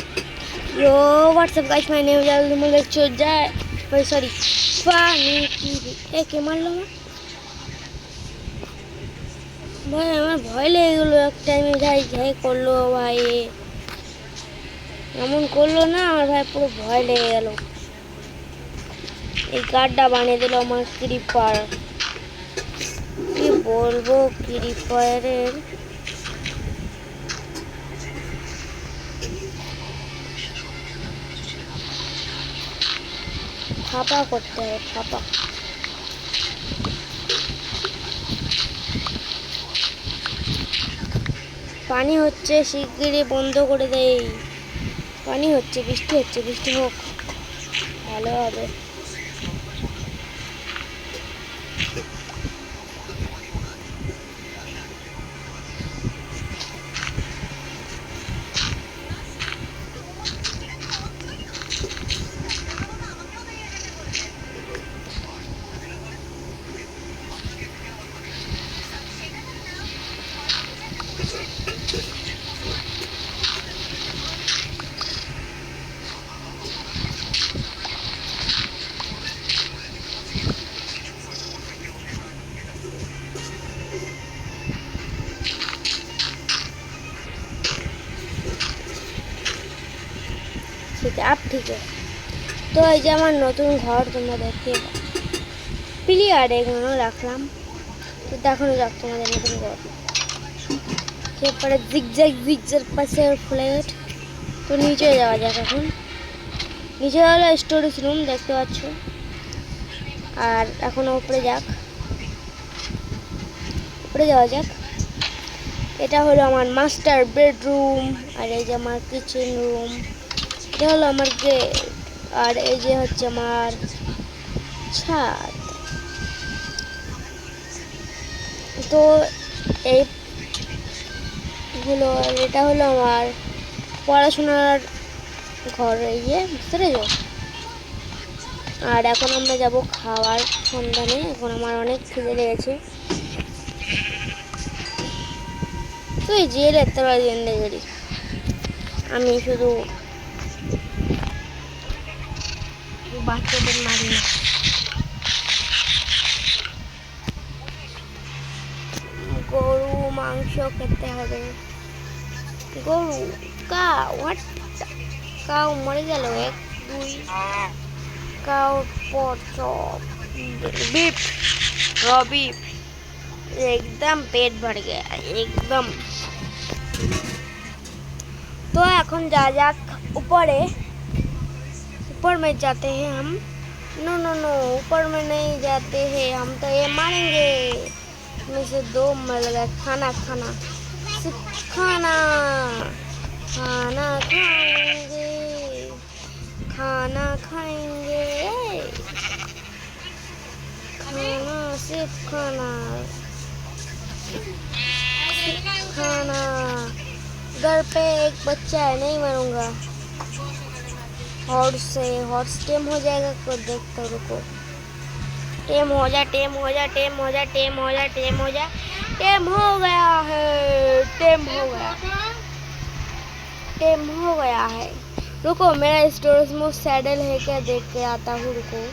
Yo, what's up guys? My name is Alumul Choja. Oh, sorry. Funny TV. এ কে মারলো ভাই আমার ভয় লেগে গেলো এক টাইমে যাই যাই করল ভাই এমন করল না আমার ভাই পুরো ভয় লেগে গেল এই কার্ডটা বানিয়ে দিল আমার ক্রিপার কি বলব ক্রিপারের ফাঁপা করতে হবে ফাঁপা পানি হচ্ছে শিগগিরই বন্ধ করে দেই পানি হচ্ছে, বৃষ্টি হচ্ছে, বৃষ্টি হোক। ভালো হবে। ঠিক আছে, আপ ঠিক আছে। তো এই যে আমার নতুন ঘর তোমরা দেখতে প্লিয়ার এগুলো রাখলাম। তো দেখানো যাক, তোমাদের নতুন ঘর। এরপরে জিগজ্যাগ জিগজ্যাগ পাশে ফ্ল্যাট। তো নিচে যাওয়া যাক এখন। নিচে হলো স্টোরেজ রুম দেখতে পাচ্ছ। আর এখন উপরে যাক। উপরে যাওয়া যাক। এটা হলো আমার মাস্টার বেডরুম আর এই যে আমার কিচেন রুম এটা হলো আমার গেট আর এই যে হচ্ছে আমার ছাদ। তো এই হলো এটা হলো আমার পড়াশোনার ঘর, এই যে, বুঝতে পেরেছ? আর এখন আমরা যাব খাওয়ার সন্ধানে, এখন আমার অনেক খিদে লেগেছে। তুই জেল এত জেন্ডে গেলি আমি শুধু বাচ্চাদের মারি না গরু মাংস খেতে হবে গরু কা হোয়াট কাউ মরে গেল এক দুই কাউ পর বিপ रॉबी एकदम पेट भर गया एकदम तो এখন যা যাক উপরে ऊपर में जाते हैं हम नो नो नो ऊपर में नहीं जाते हैं हम तो ये मारेंगे में से दो मर लगा खाना खाना सिर्फ खाना खाना खाएंगे खाना खाएंगे खाना सिर्फ खाना सिर्फ खाना। घर पे एक बच्चा है, नहीं मरूँगा। हॉर्स से हॉर्स टेम हो जाएगा को तो रुको। टेम हो जा, टेम हो जा, टेम हो जा, टेम हो जा, टेम हो जा। टेम हो गया है, टेम हो गया। टेम हो गया है। रुको, मेरा स्टोरेज में सैडल है, क्या देख के आता हूँ, रुको।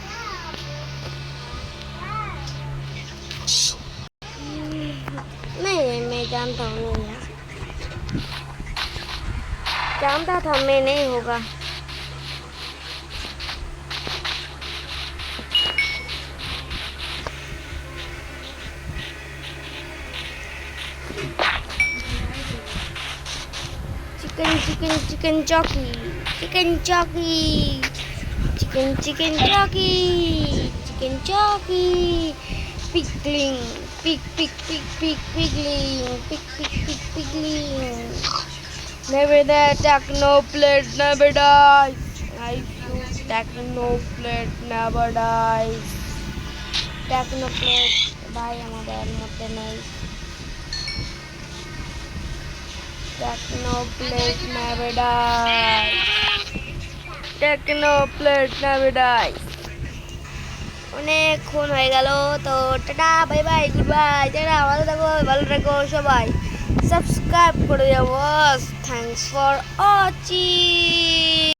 जानता हूँ नहीं यार। जानता था मैं नहीं होगा। चिकन चिकन चिकन चौकी चिकन चौकी चिकन चिकन चौकी चिकन चौकी pickling pig pig pig pig pigling pig pig pig pigling never that techno plate never dies I choose techno plate never dies techno plate ভাই আমাদের মধ্যে নেই Techno plate never dies. Techno plate never dies. অনেকক্ষণ হয়ে গেল, তো tata, bye bye goodbye tata, ভালো থাকো ভালো থাকো সবাই। সাবস্ক্রাইব করে যাব থ্যাংকস ফর ওয়াচিং